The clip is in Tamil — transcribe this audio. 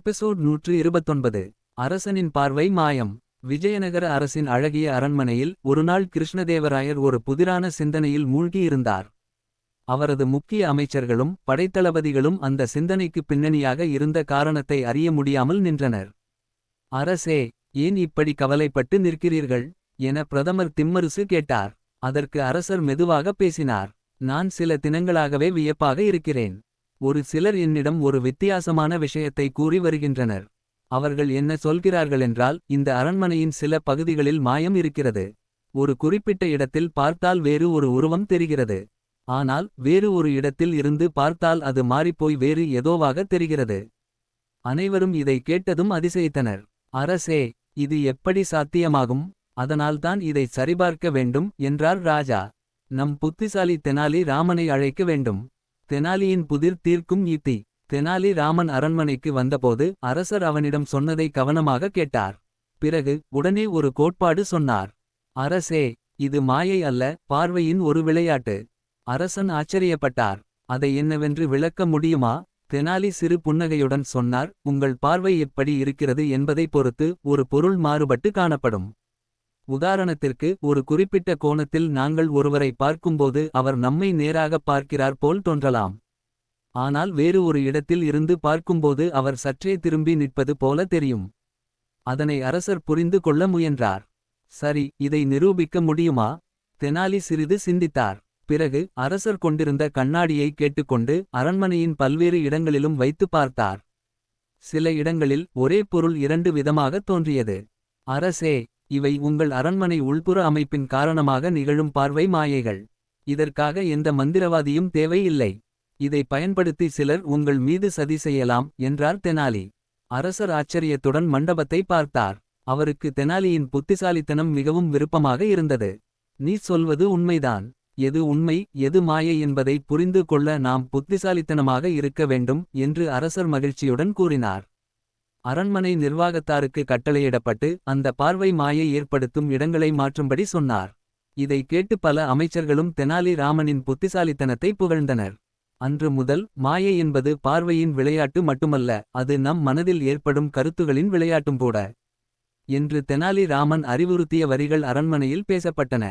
எபிசோட் நூற்று இருபத்தொன்பது. அரசனின் பார்வை மாயம். விஜயநகர அரசின் அழகிய அரண்மனையில் ஒருநாள் கிருஷ்ணதேவராயர் ஒரு புதிரான சிந்தனையில் மூழ்கியிருந்தார். அவரது முக்கிய அமைச்சர்களும் படைத்தளபதிகளும் அந்த சிந்தனைக்கு பின்னணியாக இருந்த காரணத்தை அறிய முடியாமல் நின்றனர். அரசே ஏன் இப்படி கவலைப்பட்டு நிற்கிறீர்கள்? என பிரதமர் திம்மருசு கேட்டார். அதற்கு அரசர் மெதுவாக பேசினார். நான் சில தினங்களாகவே வியப்பாக இருக்கிறேன். ஒரு சிலர் என்னிடம் ஒரு வித்தியாசமான விஷயத்தை கூறி வருகின்றனர். அவர்கள் என்ன சொல்கிறார்களென்றால் இந்த அரண்மனையின் சில பகுதிகளில் மாயம் இருக்கிறது. ஒரு குறிப்பிட்ட இடத்தில் பார்த்தால் வேறு ஒரு உருவம் தெரிகிறது. ஆனால் வேறு ஒரு இடத்தில் இருந்து பார்த்தால் அது மாறிப்போய் வேறு ஏதோவாக தெரிகிறது. அனைவரும் இதை கேட்டதும் அதிசயித்தனர். அரசே இது எப்படி சாத்தியமாகும்? அதனால்தான் இதை சரிபார்க்க வேண்டும் என்றார் ராஜா. நம் புத்திசாலி தெனாலி ராமனை அழைக்க வேண்டும். தெனாலியின் புதிர் தீர்க்கும் யுத்தி தெனாலி ராமன் அரண்மனைக்கு வந்தபோது அரசர் அவனிடம் சொன்னதை கவனமாக கேட்டார். பிறகு உடனே ஒரு கோட்பாடு சொன்னார். அரசே இது மாயை அல்ல பார்வையின் ஒரு விளையாட்டு. அரசன் ஆச்சரியப்பட்டார். அதை என்னவென்று விளக்க முடியுமா? தெனாலி சிறு புன்னகையுடன் சொன்னார். உங்கள் பார்வை எப்படி இருக்கிறது என்பதை பொறுத்து ஒரு பொருள் மாறுபட்டு காணப்படும். உதாரணத்திற்கு ஒரு குறிப்பிட்ட கோணத்தில் நாங்கள் ஒருவரை பார்க்கும்போது அவர் நம்மை நேராகப் பார்க்கிறார் போல் தோன்றலாம். ஆனால் வேறு ஒரு இடத்தில் இருந்து பார்க்கும்போது அவர் சற்றே திரும்பி நிற்பது போல தெரியும். அதனை அரசர் புரிந்து கொள்ள முயன்றார். சரி இதை நிரூபிக்க முடியுமா? தெனாலி சிறிது சிந்தித்தார். பிறகு அரசர் கொண்டிருந்த கண்ணாடியை கேட்டுக்கொண்டு அரண்மனையின் பல்வேறு இடங்களிலும் வைத்து பார்த்தார். சில இடங்களில் ஒரே பொருள் இரண்டு விதமாக தோன்றியது. அரசே இவை உங்கள் அரண்மனை உள்புற அமைப்பின் காரணமாக நிகழும் பார்வை மாயைகள். இதற்காக எந்த மந்திரவாதியும் தேவையில்லை. இதை பயன்படுத்தி சிலர் உங்கள் மீது சதி செய்யலாம் என்றார் தெனாலி. அரசர் ஆச்சரியத்துடன் மண்டபத்தை பார்த்தார். அவருக்கு தெனாலியின் புத்திசாலித்தனம் மிகவும் விருப்பமாக இருந்தது. நீ சொல்வது உண்மைதான். எது உண்மை எது மாயை என்பதை புரிந்து கொள்ள நாம் புத்திசாலித்தனமாக இருக்க வேண்டும் என்று அரசர் மகிழ்ச்சியுடன் கூறினார். அரண்மனை நிர்வாகத்தாருக்கு கட்டளையிடப்பட்டு அந்த பார்வை மாயை ஏற்படுத்தும் இடங்களை மாற்றும்படி சொன்னார். இதை கேட்டு பல அமைச்சர்களும் தெனாலி ராமனின் புத்திசாலித்தனத்தை புகழ்ந்தனர். அன்று முதல் மாயை என்பது பார்வையின் விளையாட்டு மட்டுமல்ல அது நம் மனதில் ஏற்படும் கருத்துகளின் விளையாட்டும் கூட. என்று தெனாலி ராமன் அறிவுறுத்திய வரிகள் அரண்மனையில் பேசப்பட்டன.